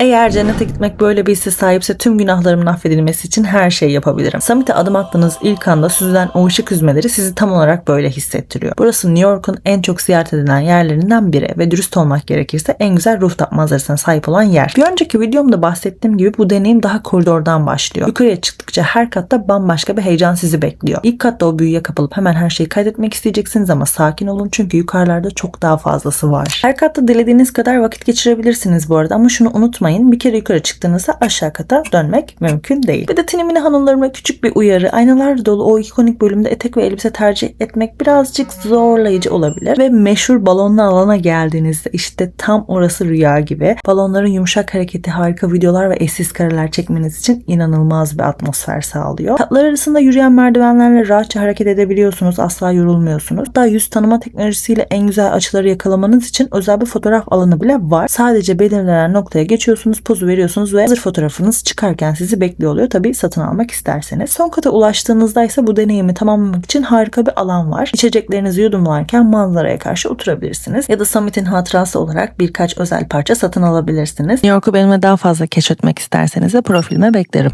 Eğer cennete gitmek böyle bir hisse sahipse tüm günahlarımın affedilmesi için her şeyi yapabilirim. Summit'e adım attığınız ilk anda süzülen o ışık hüzmeleri sizi tam olarak böyle hissettiriyor. Burası New York'un en çok ziyaret edilen yerlerinden biri ve dürüst olmak gerekirse en güzel rooftop manzarasına sahip olan yer. Bir önceki videomda bahsettiğim gibi bu deneyim daha koridordan başlıyor. Yukarıya çıktıkça her katta bambaşka bir heyecan sizi bekliyor. İlk katta o büyüye kapılıp hemen her şeyi kaydetmek isteyeceksiniz ama sakin olun çünkü yukarılarda çok daha fazlası var. Her katta dilediğiniz kadar vakit geçirebilirsiniz bu arada ama şunu unutmayın bir kere yukarı çıktığınızda aşağı kata dönmek mümkün değil. Bir de tinimini hanımlarıma küçük bir uyarı. Aynalar dolu o ikonik bölümde etek ve elbise tercih etmek birazcık zorlayıcı olabilir. Ve meşhur balonlu alana geldiğinizde işte tam orası rüya gibi. Balonların yumuşak hareketi harika videolar ve eşsiz kareler çekmeniz için inanılmaz bir atmosfer sağlıyor. Katlar arasında yürüyen merdivenlerle rahatça hareket edebiliyorsunuz. Asla yorulmuyorsunuz. Daha yüz tanıma teknolojisiyle en güzel açıları yakalamanız için özel bir fotoğraf alanı bile var. Sadece belirlenen noktaya geçiyorsunuz, pozu veriyorsunuz ve hazır fotoğrafınız çıkarken sizi bekliyor oluyor. Tabii satın almak isterseniz. Son kata ulaştığınızda ise bu deneyimi tamamlamak için harika bir alan var. İçeceklerinizi yudumlarken manzaraya karşı oturabilirsiniz. Ya da Summit'in hatırası olarak birkaç özel parça satın alabilirsiniz. New York'u benimle daha fazla keşfetmek isterseniz de profilime beklerim.